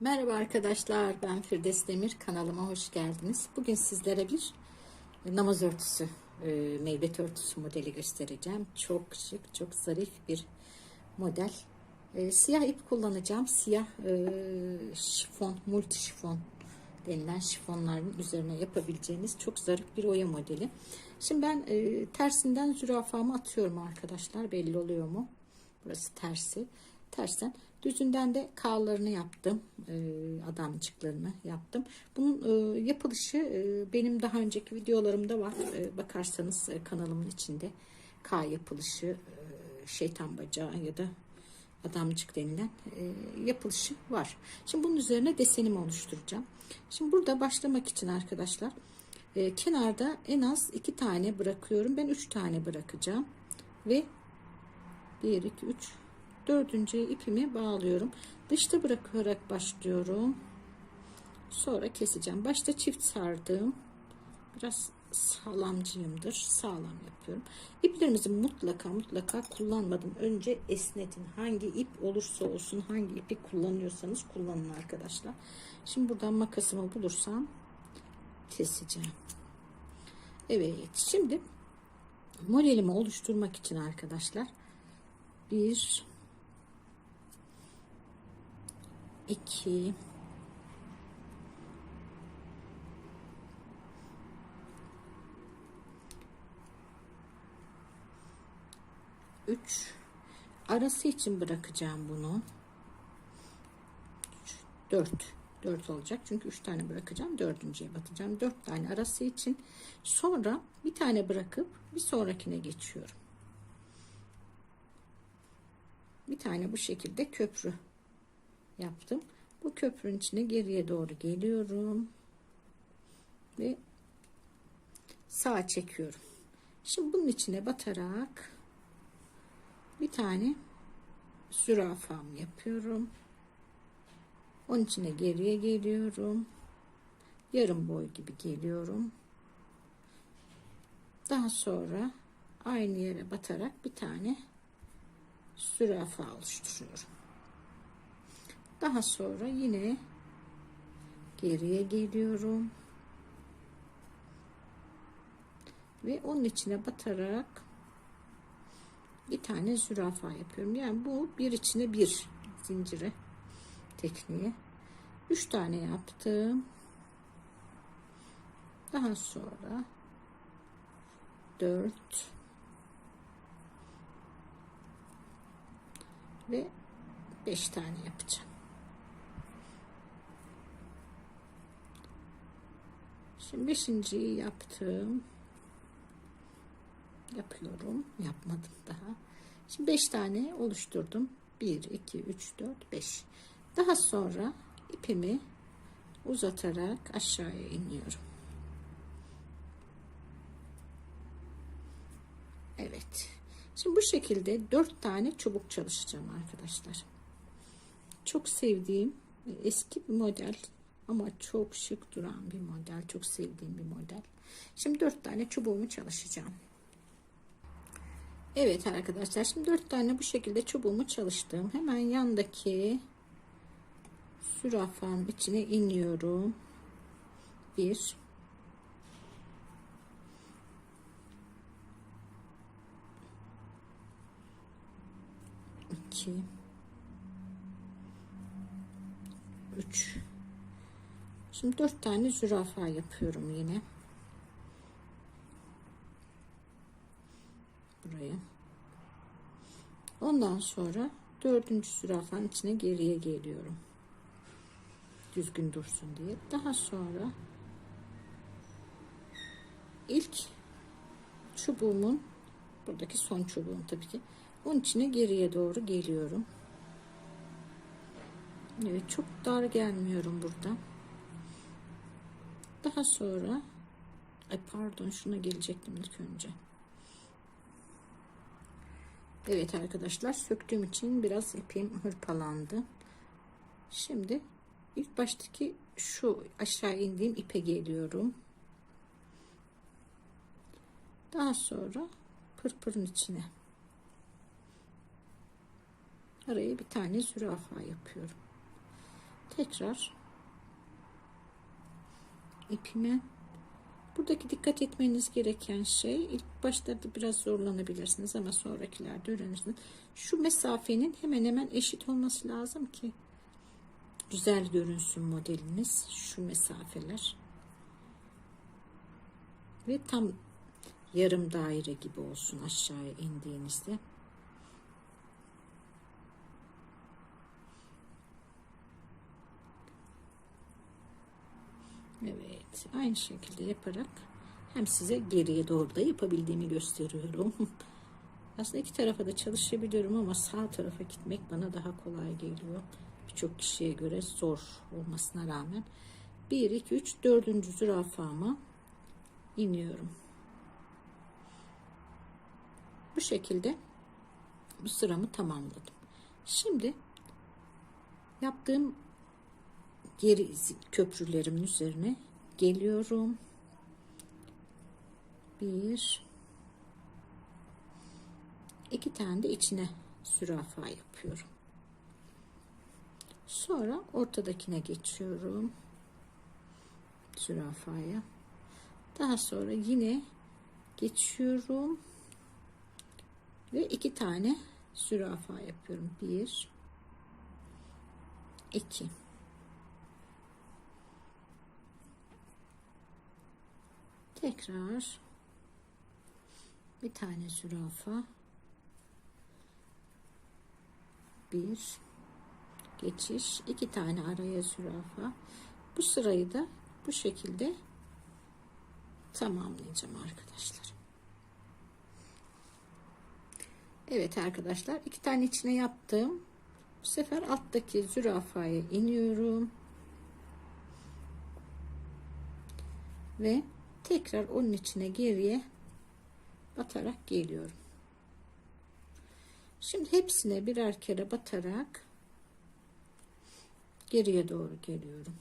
Merhaba arkadaşlar ben Firdevs Demir kanalıma hoş geldiniz. Bugün sizlere bir namaz örtüsü, e, örtüsü modeli göstereceğim. Çok şık, çok zarif bir model. E, siyah ip kullanacağım. Siyah e, şifon, multi şifon denilen şifonların üzerine yapabileceğiniz çok zarif bir oya modeli. Şimdi ben e, tersinden zürafamı atıyorum arkadaşlar. Belli oluyor mu? Burası tersi. Tersten düzünden de kağlarını yaptım. E, adamcıklarını yaptım. Bunun e, yapılışı e, benim daha önceki videolarımda var. E, bakarsanız kanalımın içinde K yapılışı, şeytan bacağı ya da adamcık denilen yapılışı var. Şimdi bunun üzerine desenimi oluşturacağım. Şimdi burada başlamak için arkadaşlar kenarda en az iki tane bırakıyorum. Ben üç tane bırakacağım. Ve 1, 2, 3, dördüncü ipimi bağlıyorum. Dışta bırakarak başlıyorum. Sonra keseceğim. Başta çift sardım. Biraz sağlamcıyımdır. Sağlam yapıyorum. İplerimizi mutlaka mutlaka kullanmadım. Önce esnetin. Hangi ip olursa olsun hangi ipi kullanıyorsanız kullanın arkadaşlar. Şimdi buradan makasımı bulursam keseceğim. Evet. Şimdi modelimi oluşturmak için arkadaşlar bir iki. Üç. Arası için bırakacağım bunu. Dört. Dört olacak. Çünkü üç tane bırakacağım. Dördüncüye batacağım. Dört tane arası için. Sonra bir tane bırakıp bir sonrakine geçiyorum. Bir tane bu şekilde köprü yaptım. Bu köprünün içine geriye doğru geliyorum. Ve sağa çekiyorum. Şimdi bunun içine batarak bir tane zürafam yapıyorum. Onun içine geriye geliyorum. Yarım boy gibi geliyorum. Daha sonra aynı yere batarak bir tane zürafa oluşturuyorum. Daha sonra yine geriye geliyorum. Ve onun içine batarak bir tane zürafa yapıyorum. Yani bu bir içine bir zinciri tekniği. Üç tane yaptım. Daha sonra dört ve beş tane yapacağım. Şimdi beşinciyi yaptım. Yapıyorum. Yapmadım daha. Şimdi beş tane oluşturdum. Bir, iki, üç, dört, beş. Daha sonra ipimi uzatarak aşağıya iniyorum. Evet. Şimdi bu şekilde dört tane çubuk çalışacağım arkadaşlar. Çok sevdiğim eski model ama çok şık duran bir model. Çok sevdiğim bir model. Şimdi dört tane çubuğumu çalışacağım. Evet arkadaşlar şimdi dört tane bu şekilde çubuğumu çalıştım. Hemen yandaki zürafanın içine iniyorum. Bir 2 3 Şimdi 4 tane zürafa yapıyorum yine. Buraya. Ondan sonra dördüncü zürafanın içine geriye geliyorum. Düzgün dursun diye. Daha sonra ilk çubuğumun buradaki son çubuğum tabii ki onun içine geriye doğru geliyorum. Evet çok dar gelmiyorum burada. Daha sonra ay pardon şuna gelecektim ilk önce. Evet arkadaşlar söktüğüm için biraz ipim hırpalandı. Şimdi ilk baştaki şu aşağı indiğim ipe geliyorum. Daha sonra pırpırın içine araya bir tane zürafa yapıyorum. tekrar ipime buradaki dikkat etmeniz gereken şey ilk başlarda biraz zorlanabilirsiniz ama sonrakilerde öğrenirsiniz. Şu mesafenin hemen hemen eşit olması lazım ki güzel görünsün modeliniz. Şu mesafeler ve tam yarım daire gibi olsun aşağıya indiğinizde. Evet, aynı şekilde yaparak hem size geriye doğru da yapabildiğimi gösteriyorum. Aslında iki tarafa da çalışabiliyorum ama sağ tarafa gitmek bana daha kolay geliyor. Birçok kişiye göre zor olmasına rağmen. 1, 2, 3, 4. zürafama iniyorum. Bu şekilde bu sıramı tamamladım. Şimdi yaptığım geri köprülerimin üzerine geliyorum. Bir iki tane de içine zürafa yapıyorum. Sonra ortadakine geçiyorum. Zürafaya. Daha sonra yine geçiyorum ve iki tane zürafa yapıyorum. Bir, iki. Tekrar bir tane zürafa. Bir geçiş, iki tane araya zürafa. Bu sırayı da bu şekilde tamamlayacağım arkadaşlar. Evet arkadaşlar iki tane içine yaptım. Bu sefer alttaki zürafaya iniyorum. Ve tekrar onun içine geriye batarak geliyorum. Şimdi hepsine birer kere batarak geriye doğru geliyorum.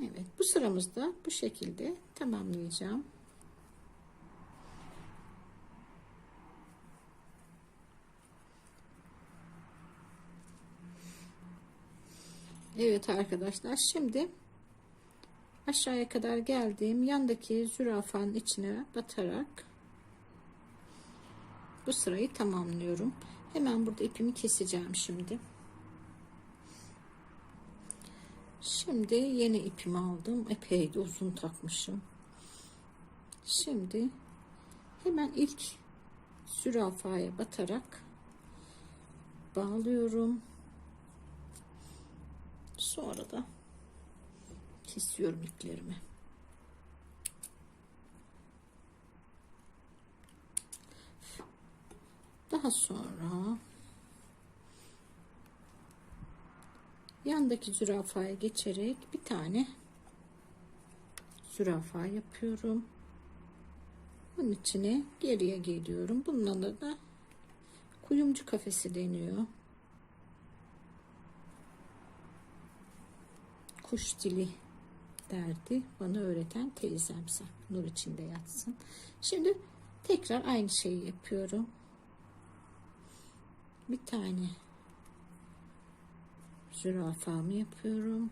Evet bu sıramızda bu şekilde tamamlayacağım. Evet arkadaşlar şimdi aşağıya kadar geldiğim yandaki zürafanın içine batarak bu sırayı tamamlıyorum. Hemen burada ipimi keseceğim şimdi. Şimdi yeni ipimi aldım. Epey de uzun takmışım. Şimdi hemen ilk zürafaya batarak bağlıyorum. Sonra da kesiyorum iplerimi. Daha sonra yandaki zürafaya geçerek bir tane zürafa yapıyorum. Bunun içine geriye geliyorum. Bunun da kuyumcu kafesi deniyor. Kuş dili derdi. Bana öğreten teyzemse. Nur içinde yatsın. Şimdi tekrar aynı şeyi yapıyorum. Bir tane zürafamı yapıyorum.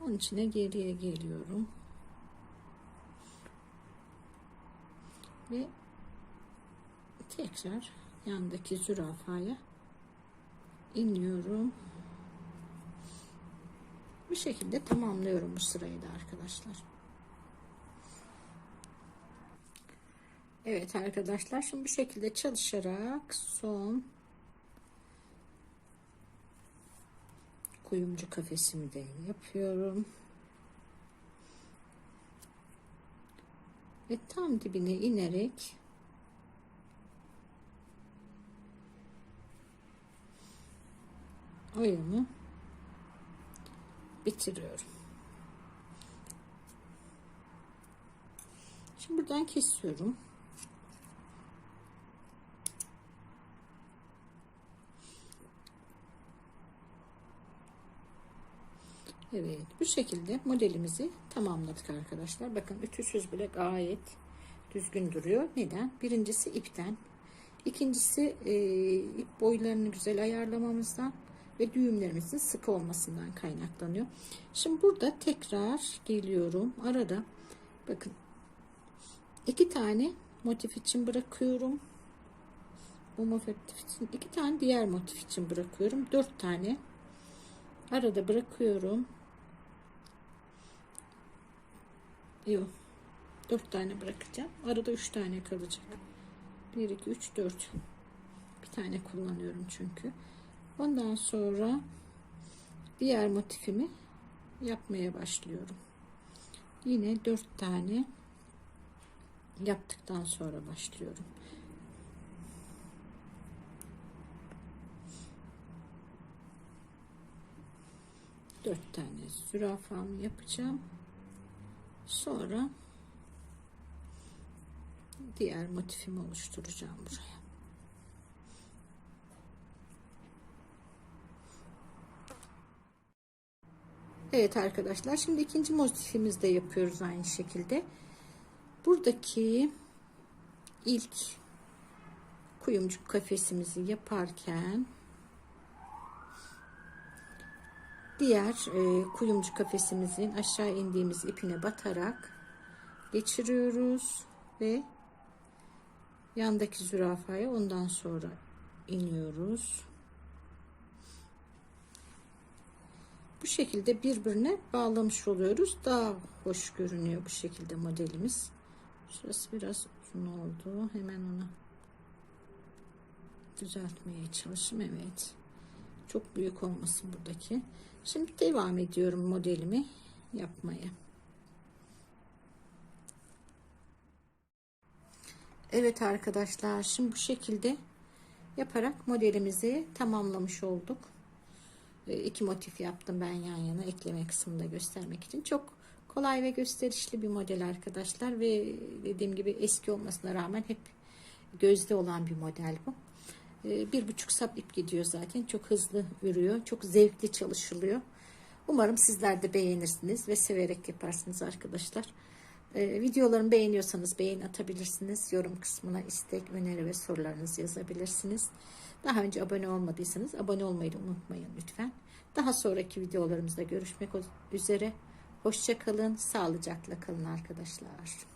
Onun içine geriye geliyorum. Ve tekrar yandaki zürafaya iniyorum. Bu şekilde tamamlıyorum bu sırayı da arkadaşlar. Evet arkadaşlar şimdi bu şekilde çalışarak son kuyumcu kafesimi de yapıyorum. Ve tam dibine inerek oyumu bitiriyorum. Şimdi buradan kesiyorum. Evet bu şekilde modelimizi tamamladık arkadaşlar. Bakın ütüsüz bile gayet düzgün duruyor. Neden? Birincisi ipten. İkincisi e, ip boylarını güzel ayarlamamızdan ve düğümlerimizin sıkı olmasından kaynaklanıyor. Şimdi burada tekrar geliyorum. Arada bakın iki tane motif için bırakıyorum. Bu motif için iki tane diğer motif için bırakıyorum. Dört tane arada bırakıyorum. Yok. Dört tane bırakacağım. Arada üç tane kalacak. Bir, iki, üç, dört. Bir tane kullanıyorum çünkü. Ondan sonra diğer motifimi yapmaya başlıyorum. Yine dört tane yaptıktan sonra başlıyorum. Dört tane zürafamı yapacağım. Sonra diğer motifimi oluşturacağım buraya. Evet arkadaşlar şimdi ikinci motifimizi de yapıyoruz aynı şekilde. Buradaki ilk kuyumcuk kafesimizi yaparken diğer e, kuyumcu kafesimizin aşağı indiğimiz ipine batarak geçiriyoruz ve yandaki zürafaya ondan sonra iniyoruz. Bu şekilde birbirine bağlamış oluyoruz. Daha hoş görünüyor bu şekilde modelimiz. Şurası biraz uzun oldu. Hemen onu düzeltmeye çalışayım. Evet. Çok büyük olmasın buradaki. Şimdi devam ediyorum modelimi yapmaya. Evet arkadaşlar şimdi bu şekilde yaparak modelimizi tamamlamış olduk. E, iki motif yaptım ben yan yana ekleme kısmında göstermek için. Çok kolay ve gösterişli bir model arkadaşlar ve dediğim gibi eski olmasına rağmen hep gözde olan bir model bu. E, bir buçuk sap ip gidiyor zaten. Çok hızlı yürüyor. Çok zevkli çalışılıyor. Umarım sizler de beğenirsiniz ve severek yaparsınız arkadaşlar. Ee, videolarımı beğeniyorsanız beğen atabilirsiniz. Yorum kısmına istek, öneri ve sorularınızı yazabilirsiniz. Daha önce abone olmadıysanız abone olmayı unutmayın lütfen. Daha sonraki videolarımızda görüşmek üzere. Hoşçakalın, sağlıcakla kalın arkadaşlar.